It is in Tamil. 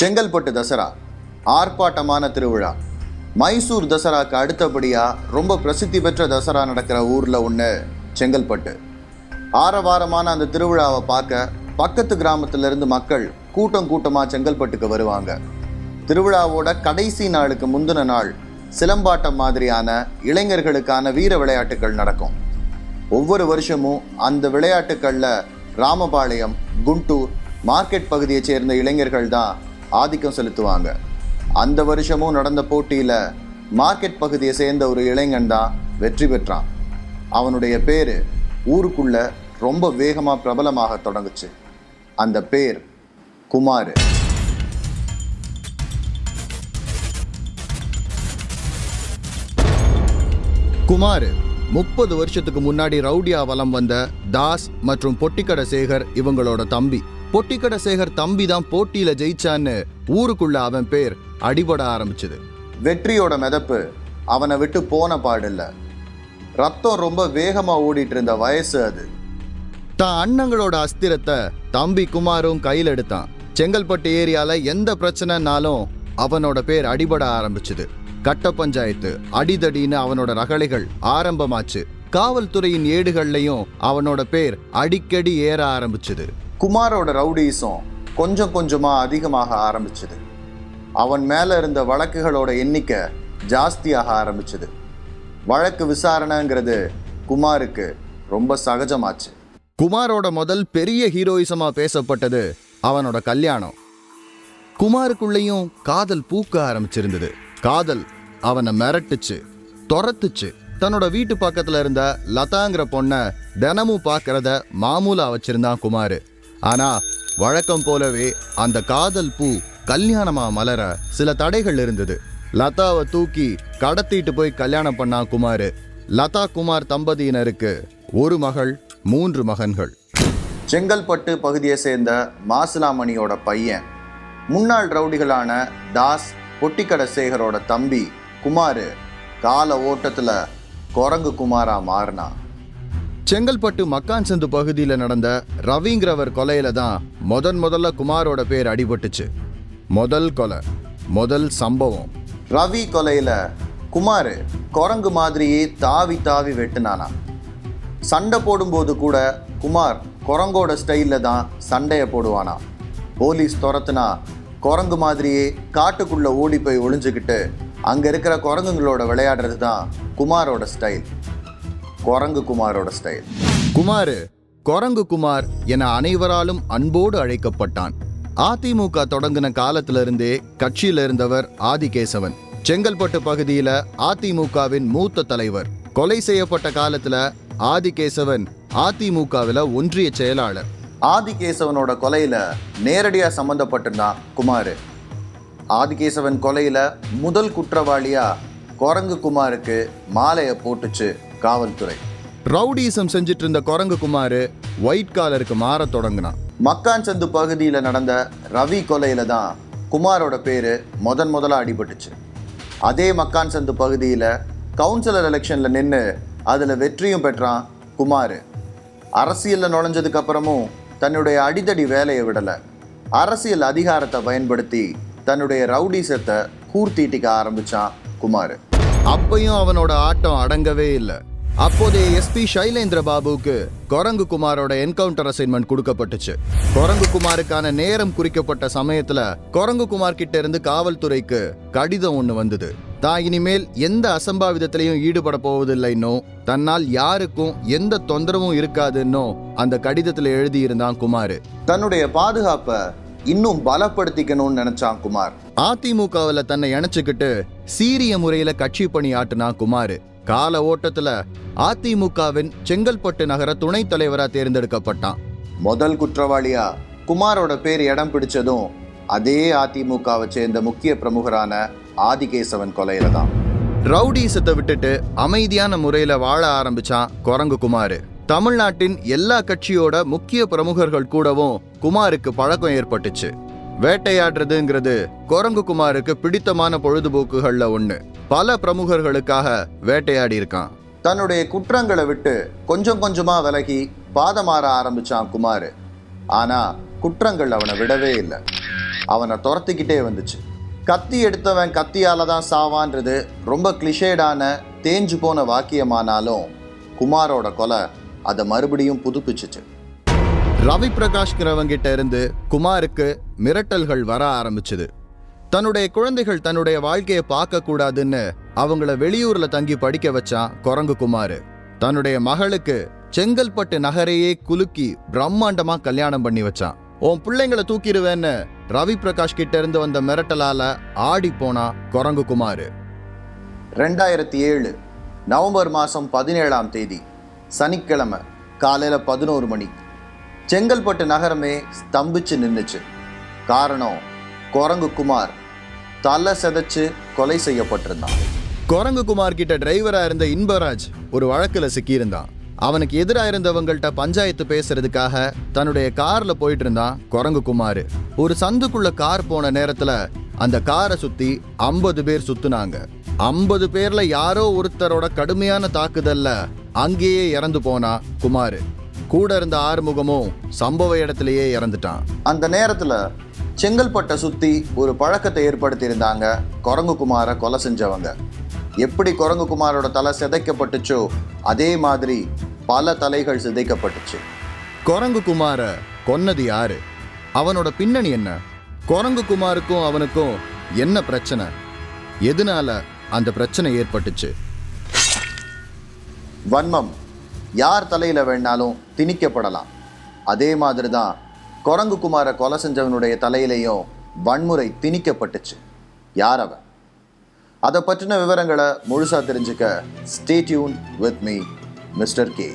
செங்கல்பட்டு தசரா ஆர்ப்பாட்டமான திருவிழா. மைசூர் தசராக்கு அடுத்தபடியாக ரொம்ப பிரசித்தி பெற்ற தசரா நடக்கிற ஊரில் ஒன்று செங்கல்பட்டு. ஆரவாரமான அந்த திருவிழாவை பார்க்க பக்கத்து கிராமத்திலிருந்து மக்கள் கூட்டம் கூட்டமாக செங்கல்பட்டுக்கு வருவாங்க. திருவிழாவோட கடைசி நாளுக்கு முந்தின நாள் சிலம்பாட்டம் மாதிரியான இளைஞர்களுக்கான வீர விளையாட்டுகள் நடக்கும். ஒவ்வொரு வருஷமும் அந்த விளையாட்டுகளில் ராமபாளையம் குண்டூர் மார்க்கெட் பகுதியைச் சேர்ந்த இளைஞர்கள் தான் ஆதிக்கம் செலுத்துவாங்க. அந்த வருஷமும் நடந்த போட்டியில் மார்க்கெட் பகுதியை சேர்ந்த ஒரு இளைஞன் தான் வெற்றி பெற்றான். அவனுடைய பேர் ஊருக்குள்ள ரொம்ப வேகமாக பிரபலமாக தொடங்குச்சு. அந்த பேர் குமார். குமார் முப்பது வருஷத்துக்கு முன்னாடி ரவுடியா வலம் வந்த தாஸ் மற்றும் பொட்டிக்கடை சேகர் இவங்களோட தம்பி. பொட்டிக்கடை சேகர் தம்பி தான் போட்டியில ஜெயிச்சான்னு ஊருக்குள்ள அவன் பேர் அடிபட ஆரம்பிச்சது. வெற்றியோட மிதப்பு அவனை விட்டு போன பாடில்ல. ரத்தம் ரொம்ப வேகமா ஓடிட்டு இருந்த வயசு அது. தான் அண்ணங்களோட அஸ்திரத்தை தம்பி குமாரும் கையில் எடுத்தான். செங்கல்பட்டு ஏரியால எந்த பிரச்சனைனாலும் அவனோட பேர் அடிபட ஆரம்பிச்சுது. கட்ட பஞ்சாயத்து அடிதடின்னு அவனோட ரகளைகள் ஆரம்பமாச்சு. காவல்துறையின் ஏடுகள்லையும் அவனோட பேர் அடிக்கடி ஏற ஆரம்பிச்சுது. குமாரோட ரவுடிஸும் கொஞ்சம் கொஞ்சமாக அதிகமாக ஆரம்பிச்சுது. அவன் மேலே இருந்த வழக்குகளோட எண்ணிக்கை ஜாஸ்தியாக ஆரம்பிச்சுது. வழக்கு விசாரணைங்கிறது குமாருக்கு ரொம்ப சகஜமாச்சு. குமாரோட முதல் பெரிய ஹீரோயிசமாக பேசப்பட்டது அவனோட கல்யாணம். குமாருக்குள்ளேயும் காதல் பூக்க ஆரம்பிச்சிருந்தது. காதல் அவனை மிரட்டுச்சு துரத்துச்சு. தன்னோட வீட்டு பக்கத்தில் இருந்த லதாங்கிற பொண்ணை தினமும் பார்க்கறத மாமூலாக வச்சிருந்தான் குமார். ஆனா வழக்கம் போலவே அந்த காதல் பூ கல்யாணமா மலர சில தடைகள் இருந்தது. லதாவை தூக்கி கடத்திட்டு போய் கல்யாணம் பண்ணா குமார் லதா குமார் தம்பதியினருக்கு ஒரு மகள் மூன்று மகன்கள். செங்கல்பட்டு பகுதியை சேர்ந்த மாசிலாமணியோட பையன் முன்னாள் ரவுடிகளான தாஸ் பொட்டிக்கடை சேகரோட தம்பி குமார் கால ஓட்டத்தில் குரங்கு குமாரா மாறினான். செங்கல்பட்டு மக்கான் சந்து பகுதியில் நடந்த ரவிங்கிறவர் கொலையில தான் முதன் முதல்ல குமாரோட பேர் அடிபட்டுச்சு. முதல் கொலை முதல் சம்பவம். ரவி கொலையில குமார் குரங்கு மாதிரியே தாவி தாவி வெட்டுனானா. சண்டை போடும்போது கூட குமார் குரங்கோட ஸ்டைலில் தான் சண்டையை போடுவானா. போலீஸ் துரத்துனா குரங்கு மாதிரியே காட்டுக்குள்ளே ஓடி போய் ஒளிஞ்சுக்கிட்டு அங்கே இருக்கிற குரங்குங்களோட விளையாடுறது தான் குமாரோட ஸ்டைல் குரங்கு குமாரோட ஸ்டைல் குமார் குரங்கு குமார் என அனைவராலும் அன்போடு அழைக்கப்பட்டான். அதிமுக தொடங்கின காலத்திலிருந்தே கட்சியில் இருந்தவர் ஆதிகேசவன். செங்கல்பட்டு பகுதியில அதிமுகவின் மூத்த தலைவர். கொலை செய்யப்பட்ட காலத்துல ஆதிகேசவன் அதிமுகவில் ஒன்றிய செயலாளர். ஆதிகேசவனோட கொலையில நேரடியா சம்பந்தப்பட்டிருந்தான் குமார். ஆதிகேசவன் கொலையில முதல் குற்றவாளியா குரங்கு குமாருக்கு மாலையை போட்டுச்சு காவல்துறை. ரவுடிசம் செஞ்சிட்டு இருந்த குரங்கு குமார் ஒயிட் காலருக்கு மாற தொடங்கினான். மக்கான் சந்து பகுதியில் நடந்த ரவி கொலையில தான் குமாரோட பேரு முதன் முதலா அடிபட்டுச்சு. அதே மக்கான் சந்து பகுதியில் கவுன்சிலர் எலெக்ஷனில் நின்று அதில் வெற்றியும் பெற்றான் குமார். அரசியலில் நுழைஞ்சதுக்கு அப்புறமும் தன்னுடைய அடிதடி வேலையை விடலை. அரசியல் அதிகாரத்தை பயன்படுத்தி தன்னுடைய ரவுடிசத்தை கூர்த்தீட்டிக்க ஆரம்பிச்சான் குமார். அப்பையும் அவனோட ஆட்டம் அடங்கவே இல்லை. அப்போதைய எஸ்பி சைலேந்திர பாபுவுக்கு குரங்கு குமாரோட என்கவுண்டர் அசைன்மெண்ட் கொடுக்கப்பட்டுச்சு. குரங்கு குமாருக்கான நேரம் குறிக்கப்பட்ட சமயத்துல குரங்கு குமார் கிட்ட இருந்து காவல்துறைக்கு கடிதம் ஒன்று வந்தது. தான் இனிமேல் எந்த அசம்பாவிதத்திலையும் ஈடுபட போவதில்லைன்னோ தன்னால் யாருக்கும் எந்த தொந்தரவும் இருக்காதுன்னோ அந்த கடிதத்துல எழுதியிருந்தான் குமார். தன்னுடைய பாதுகாப்பை இன்னும் பலப்படுத்திக்கணும்னு நினைச்சான் குமார். அதிமுகவில் தன்னை இணைச்சுக்கிட்டு சீரிய முறையில கட்சி பணி ஆட்டுனான் குமார். கால ஓட்டத்துல அதிமுகவின் செங்கல்பட்டு நகர துணைத் தலைவரா தேர்ந்தெடுக்கப்பட்டான். முதல் குற்றவாளியா குமாரோட பேர் இடம் பிடிச்சதும் அதே அதிமுகவை சேர்ந்த முக்கிய பிரமுகரான ஆதிகேசவன் கொலையில தான். ரவுடிசத்தை விட்டுட்டு அமைதியான முறையில வாழ ஆரம்பிச்சான் குரங்கு குமார். தமிழ்நாட்டின் எல்லா கட்சியோட முக்கிய பிரமுகர்கள் கூடவும் குமாருக்கு பழக்கம் ஏற்பட்டுச்சு. வேட்டையாடுறதுங்கிறது குரங்கு குமாருக்கு பிடித்தமான பொழுதுபோக்குகள்ல ஒண்ணு. பல பிரமுகர்களுக்காக வேட்டையாடி இருக்கான் தன்னுடைய குற்றங்களை விட்டு கொஞ்சம் கொஞ்சமா விலகி பாதமாற ஆரம்பிச்சான் குமார். ஆனா குற்றங்கள் அவனை விடவே இல்லை. அவனை துரத்திக்கிட்டே வந்துச்சு. கத்தி எடுத்தவன் கத்தியால தான் சாவான்றது ரொம்ப கிளிஷேடான தேஞ்சு போன வாக்கியமானாலும் குமாரோட கொலை அதை மறுபடியும் புதுப்பிச்சிச்சு. ரவி பிரகாஷ்ங்கிறவங்கிட்ட இருந்து குமாருக்கு மிரட்டல்கள் வர ஆரம்பிச்சுது. தன்னுடைய குழந்தைகள் தன்னுடைய வாழ்க்கையை பார்க்கக்கூடாதுன்னு அவங்கள வெளியூர்ல தங்கி படிக்க வச்சான் குரங்கு குமார். தன்னுடைய மகளுக்கு செங்கல்பட்டு நகரையே குலுக்கி பிரம்மாண்டமா கல்யாணம் பண்ணி வச்சான். உன் பிள்ளைங்களை தூக்கிடுவேன்னு ரவி பிரகாஷ் கிட்ட இருந்து வந்த மிரட்டலால ஆடி போனா குரங்கு குமார். ரெண்டாயிரத்தி ஏழு நவம்பர் மாதம் பதினேழாம் தேதி சனிக்கிழமை காலையில் பதினோரு மணி. செங்கல்பட்டு நகரமே ஸ்தம்பிச்சு நின்றுச்சு காரணம் குரங்கு குமார் தலை செதைச்சு கொலை செய்யப்பட்டிருந்தான். குரங்கு குமார் கிட்ட டிரைவரா இருந்த இன்பராஜ் ஒரு வழக்குல சிக்கியிருந்தான். அவனுக்கு எதிராக இருந்தவங்கள்ட்ட பஞ்சாயத்து பேசுறதுக்காக தன்னுடைய கார்ல போயிட்டு இருந்தான் குரங்கு குமார் ஒரு சந்துக்குள்ள கார் போன நேரத்துல அந்த காரை சுத்தி ஐம்பது பேர் சுத்துனாங்க. ஐம்பது பேர்ல யாரோ ஒருத்தரோட கடுமையான தாக்குதல்ல அங்கேயே இறந்து போனா குமார். கூட இருந்த ஆறுமுகமும் சம்பவ இடத்திலேயே இறந்துட்டான். அந்த நேரத்துல செங்கல்பட்டை சுற்றி ஒரு பழக்கத்தை ஏற்படுத்தியிருந்தாங்க குரங்கு குமாரை கொலை செஞ்சவங்க. எப்படி குரங்கு குமாரோட தலை சிதைக்கப்பட்டுச்சோ அதே மாதிரி பல தலைகள் சிதைக்கப்பட்டுச்சு. குரங்கு குமாரை கொன்னது யாரு? அவனோட பின்னணி என்ன? குரங்கு குமாருக்கும் அவனுக்கும் என்ன பிரச்சனை? எதனால அந்த பிரச்சனை ஏற்பட்டுச்சு? வன்மம். யார் தலையில வேணாலும் திணிக்கப்படலாம். அதே மாதிரி தான் குரங்கு குமார கொலை செஞ்சவனுடைய தலையிலையும் வன்முறை திணிக்கப்பட்டுச்சு. யார் அவன்? அதை பற்றின விவரங்களை முழுசா தெரிஞ்சுக்க stay tune with me mister K